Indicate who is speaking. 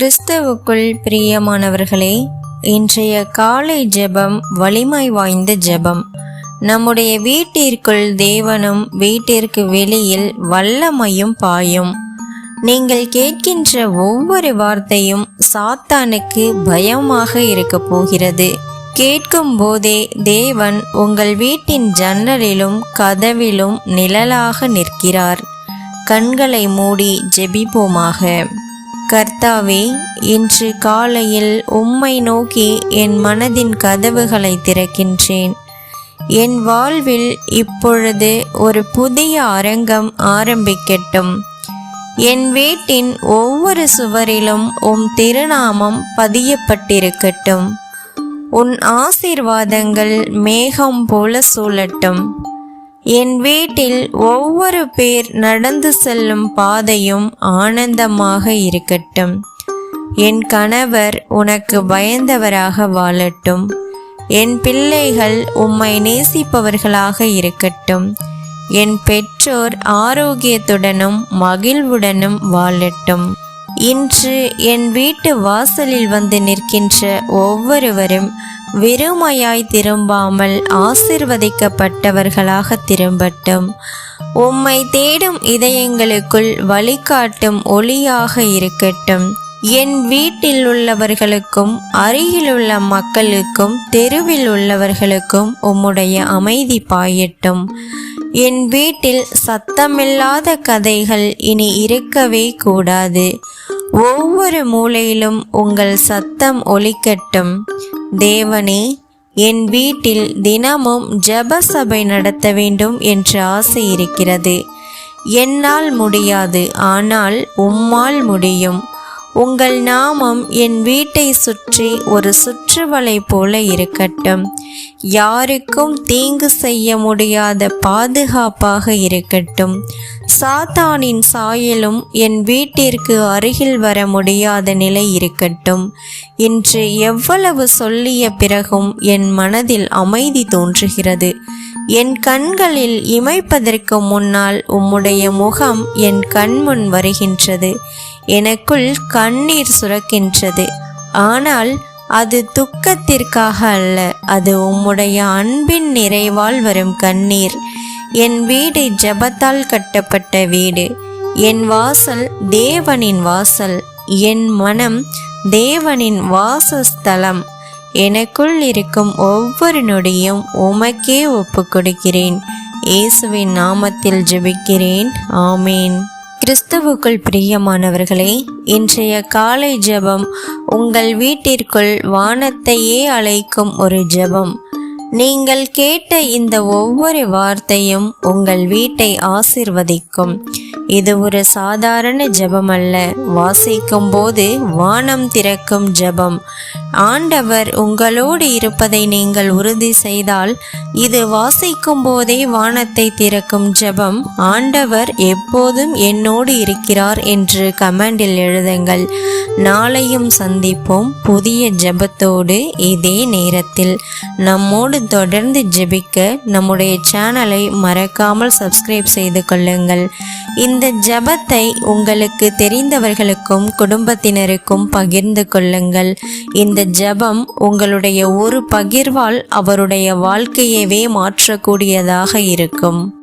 Speaker 1: கிறிஸ்தவுக்குள் பிரியமானவர்களே இன்றைய காலை ஜெபம் வலிமை வாய்ந்த ஜெபம். நம்முடைய வீட்டிற்குள் தேவனும் வீட்டிற்கு வெளியில் வல்லமையும் பாயும். நீங்கள் கேட்கின்ற ஒவ்வொரு வார்த்தையும் சாத்தானுக்கு பயமாக இருக்க போகிறது. கேட்கும் போதே தேவன் உங்கள் வீட்டின் ஜன்னலிலும் கதவிலும் நிழலாக நிற்கிறார். கண்களை மூடி ஜெபிப்போமாக. கர்த்தாவே இன்று காலையில் உம்மை நோக்கி என் மனதின் கதவுகளை திறக்கின்றேன். என் வாழ்வில் இப்பொழுது ஒரு புதிய அரங்கம் ஆரம்பிக்கட்டும். என் வீட்டின் ஒவ்வொரு சுவரிலும் உம் திருநாமம் பதியப்பட்டிருக்கட்டும். உன் ஆசீர்வாதங்கள் மேகம் போல சூழட்டும். என் வீட்டில் ஒவ்வொரு பேர் நடந்து செல்லும் பாதையும் ஆனந்தமாக இருக்கட்டும். என் கணவர் உனக்கு பயந்தவராக வாழட்டும். என் பிள்ளைகள் உம்மை நேசிப்பவர்களாக இருக்கட்டும். என் பெற்றோர் ஆரோக்கியத்துடனும் மகிழ்வுடனும் வாழட்டும். இன்று என் வீட்டு வாசலில் வந்து நிற்கின்ற ஒவ்வொருவரும் வெறுமையாய் திரும்பாமல் ஆசிர்வதிக்கப்பட்டவர்களாக திரும்பட்டும். உம்மை தேடும் இதயங்களுக்குள் வழிகாட்டும் ஒளியாக இருக்கட்டும். என் வீட்டில் உள்ளவர்களுக்கும் அருகிலுள்ள மக்களுக்கும் தெருவில் உள்ளவர்களுக்கும் உம்முடைய அமைதி பாயட்டும். என் வீட்டில் சத்தமில்லாத கதைகள் இனி இருக்கவே கூடாது. ஒவ்வொரு மூலையிலும் உங்கள் சத்தம் ஒலிக்கட்டும். தேவனே என் வீட்டில் தினமும் ஜப சபை நடத்த வேண்டும் என்ற ஆசை இருக்கிறது. என்னால் முடியாது ஆனால் உம்மால் முடியும். உங்கள் நாமம் என் வீட்டை சுற்றி ஒரு சுற்று சுற்றுவலை போல இருக்கட்டும். யாருக்கும் தீங்கு செய்ய முடியாத பாதுகாப்பாக இருக்கட்டும். சாத்தானின் சாயலும் என் வீட்டிற்கு அருகில் வர முடியாத நிலை இருக்கட்டும். இன்று எவ்வளவு சொல்லிய பிறகும் என் மனதில் அமைதி தோன்றுகிறது. என் கண்களில் இமைப்பதற்கு முன்னால் உம்முடைய முகம் என் கண்முன் வருகின்றது. எனக்குள் கண்ணீர் சுரக்கின்றது. ஆனால் அது துக்கத்திற்காக அல்ல. அது உம்முடைய அன்பின் நிறைவால் வரும் கண்ணீர். என் வீடு ஜபத்தால் கட்டப்பட்ட வீடு. என் வாசல் தேவனின் வாசல். என் மனம் தேவனின் வாசஸ்தலம். எனக்குள் இருக்கும் ஒவ்வொரு நொடியும் உமக்கே ஒப்பு கொடுக்கிறேன். இயேசுவின் நாமத்தில் ஜெபிக்கிறேன். ஆமேன். கிறிஸ்தவுக்குள் பிரியமானவர்களே இன்றைய காலை ஜெபம் உங்கள் வீட்டிற்குள் வானத்தையே அழைக்கும் ஒரு ஜெபம். நீங்கள் கேட்ட இந்த ஒவ்வொரு வார்த்தையும் உங்கள் வீட்டை ஆசிர்வதிக்கும். இது ஒரு சாதாரண ஜெபம் அல்ல வாசிக்கும் போது வானம் திறக்கும் ஜெபம். ஆண்டவர் உங்களோடு இருப்பதை நீங்கள் உறுதி செய்தால் இது வாசிக்கும் போதே வானத்தை திறக்கும் ஜெபம். ஆண்டவர் எப்போதும் என்னோடு இருக்கிறார் என்று கமெண்டில் எழுதுங்கள். நாளையும் சந்திப்போம் புதிய ஜெபத்தோடு இதே நேரத்தில். நம்மோடு தொடர்ந்து ஜெபிக்க நம்முடைய சேனலை மறக்காமல் சப்ஸ்கிரைப் செய்து கொள்ளுங்கள். இந்த ஜெபத்தை உங்களுக்கு தெரிந்தவர்களுக்கும் குடும்பத்தினருக்கும் பகிர்ந்து கொள்ளுங்கள். இந்த ஜெபம் உங்களுடைய ஒரு பகிர்வால் அவருடைய வாழ்க்கையவே மாற்றக்கூடியதாக இருக்கும்.